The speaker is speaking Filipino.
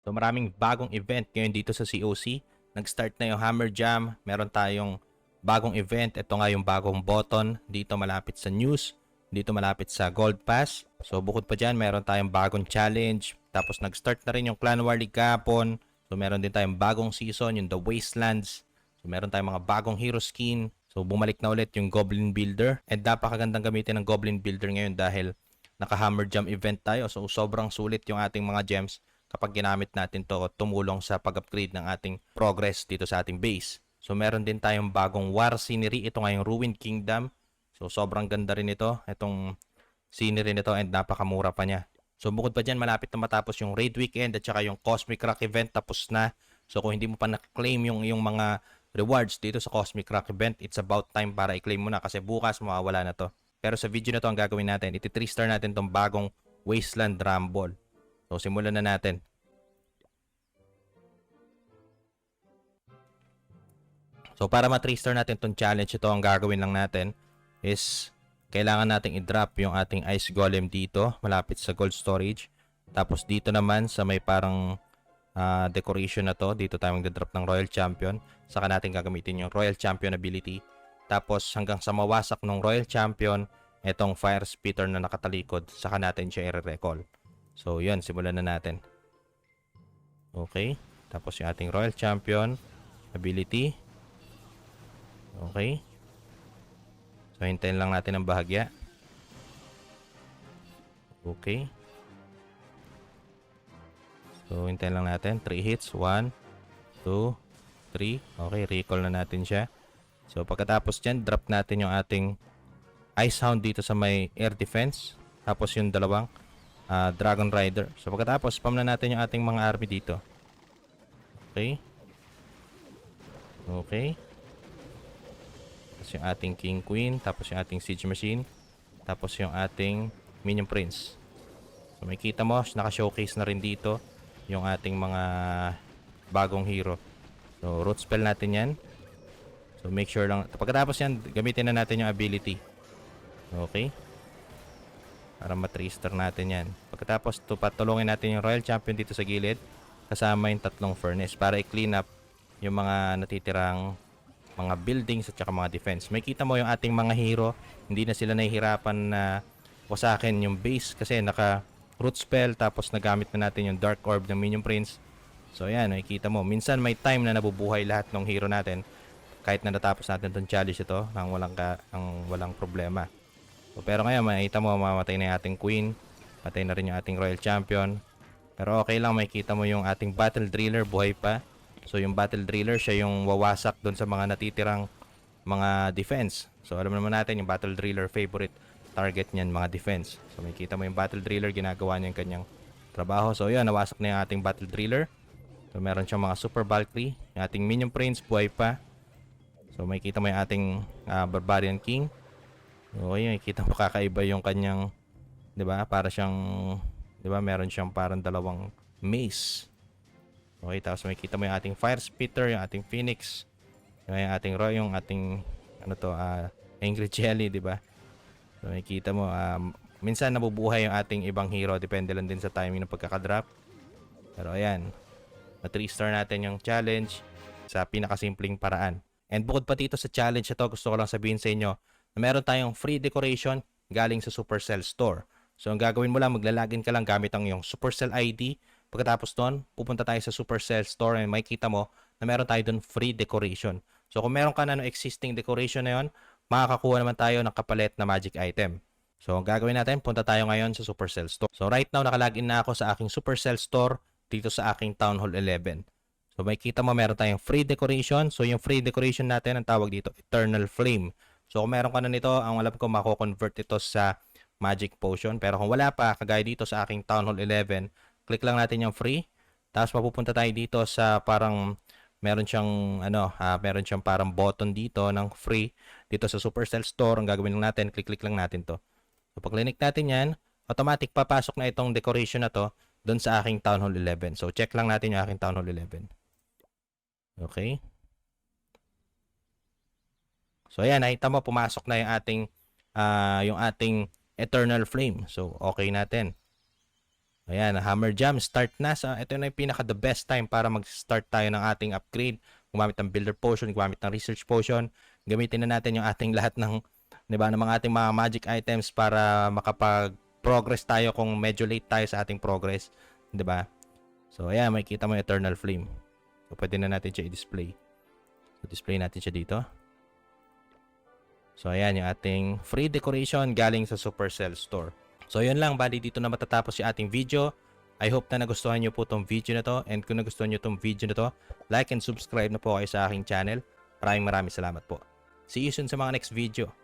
So maraming bagong event ngayon dito sa COC. Nag-start na yung Hammer Jam. Meron tayong bagong event. Ito nga yung bagong button dito malapit sa news. Dito malapit sa Gold Pass. So bukod pa dyan, meron tayong bagong challenge. Tapos nag-start na rin yung Clan War League kahapon. So meron din tayong bagong season, yung The Wastelands. So meron tayong mga bagong hero skin. So bumalik na ulit yung Goblin Builder. And napakagandang gamitin ng Goblin Builder ngayon dahil naka-Hammer Jam event tayo. So sobrang sulit yung ating mga gems kapag ginamit natin to tumulong sa pag-upgrade ng ating progress dito sa ating base. So meron din tayong bagong war scenery. Ito nga yung Ruined Kingdom. So sobrang ganda rin ito. Itong scenery nito and napakamura pa niya. So bukod pa dyan, malapit na matapos yung Raid Weekend at saka yung Cosmic Rock event tapos na. So kung hindi mo pa na-claim yung, yung mga rewards dito sa Cosmic Rock event, it's about time para i-claim mo na kasi bukas mawawala na to. Pero sa video na to ang gagawin natin, iti 3 star natin tong bagong Wasteland Rumble. So simulan na natin. So para ma 3 star natin tong challenge ito, ang gagawin lang natin is kailangan nating i-drop yung ating ice golem dito malapit sa gold storage. Tapos dito naman sa may parang ah, decoration na to, dito tayo magda-drop ng Royal Champion. Saka natin gagamitin yung Royal Champion ability. Tapos hanggang sa mawasak ng Royal Champion, etong Fire Spitter na nakatalikod, saka natin siya i-recall. So yun, simulan na natin. Okay. Tapos yung ating Royal Champion ability. Okay. So, hintayin lang natin ang bahagya. Okay. So, hintayin lang natin. 3 hits. 1, 2, 3. Okay, recall na natin siya. So, pagkatapos dyan, drop natin yung ating Ice Hound dito sa may air defense. Tapos yung dalawang ah, Dragon Rider. So, pagkatapos, spam na natin yung ating mga army dito. Okay. Okay. Tapos yung ating King Queen, tapos yung ating Siege Machine, tapos yung ating Minion Prince. So makikita mo, naka-showcase na rin dito yung ating mga bagong hero. So root spell natin yan. So make sure lang, pagkatapos yan, gamitin na natin yung ability. Okay? Para ma-3-star natin yan. Pagkatapos, to, natin yung Royal Champion dito sa gilid, kasama yung tatlong furnace para i-clean up yung mga natitirang mga buildings at saka mga defense. May kita mo yung ating mga hero, hindi na sila nahihirapan na wasakin yung base kasi naka root spell tapos nagamit na natin yung dark orb ng Minion Prince. So ayan, makikita mo. Minsan may time na nabubuhay lahat ng hero natin kahit na natapos natin tong challenge ito nang walang ka, ang walang problema. So, pero ngayon makikita mo mamatay na yung ating queen, patay na rin yung ating royal champion. Pero okay lang makikita mo yung ating battle driller buhay pa. So yung battle driller siya yung wawasak doon sa mga natitirang mga defense. So alam naman natin yung battle driller favorite target niyan mga defense. So makikita mo yung battle driller ginagawa niya yung kanyang trabaho. So yun, nawasak na yung ating battle driller. So meron siyang mga super Valkyrie. Yung ating minion prince buhay pa. So makikita mo yung ating ah, barbarian king. So yun, makikita mo kakaiba yung kanyang 'di ba? Para siyang 'di ba? Meron siyang parang dalawang mace. Okay, tapos makikita mo yung ating fire spitter, yung ating phoenix, yung ating roy, yung ating ano to, ah, angry jelly, di ba? So makikita mo, um, minsan nabubuhay yung ating ibang hero, depende lang din sa timing ng pagkakadrop. Pero ayan, na 3 star natin yung challenge sa pinakasimpleng paraan. And bukod pa dito sa challenge ito, gusto ko lang sabihin sa inyo na meron tayong free decoration galing sa Supercell Store. So ang gagawin mo lang, maglalagin ka lang gamit ang yung Supercell ID Pagkatapos doon, pupunta tayo sa Supercell store and makikita mo na meron tayo doon free decoration. So kung meron ka na ng existing decoration na yon, makakakuha naman tayo ng kapalit na magic item. So ang gagawin natin, punta tayo ngayon sa Supercell store. So right now, nakalagin na ako sa aking Supercell store dito sa aking Town Hall 11. So makikita mo meron tayong free decoration. So yung free decoration natin, ang tawag dito, Eternal Flame. So kung meron ka na nito, ang alam ko mako-convert ito sa Magic Potion. Pero kung wala pa, kagaya dito sa aking Town Hall 11, click lang natin yung free. Tapos mapupunta tayo dito sa parang meron siyang ano, uh, meron siyang parang button dito ng free dito sa Supercell Store. Ang gagawin lang natin, click-click lang natin 'to. So pag click natin 'yan, automatic papasok na itong decoration na 'to doon sa aking Town Hall 11. So check lang natin yung aking Town Hall 11. Okay? So ayan, nakita mo pumasok na yung ating uh, yung ating Eternal Flame. So okay natin. Ayan, Hammer Jam, start na. Sa, ito na yung pinaka the best time para mag-start tayo ng ating upgrade. Gumamit ng Builder Potion, gumamit ng Research Potion. Gamitin na natin yung ating lahat ng, di ba, ng mga ating mga magic items para makapag-progress tayo kung medyo late tayo sa ating progress. Di ba? So, ayan, makikita mo yung Eternal Flame. So, pwede na natin siya i-display. So, display natin siya dito. So, ayan yung ating free decoration galing sa Supercell Store. So, yun lang. Bali, dito na matatapos yung ating video. I hope na nagustuhan nyo po tong video na to. And kung nagustuhan nyo tong video na to, like and subscribe na po kayo sa aking channel. Maraming maraming salamat po. See you soon sa mga next video.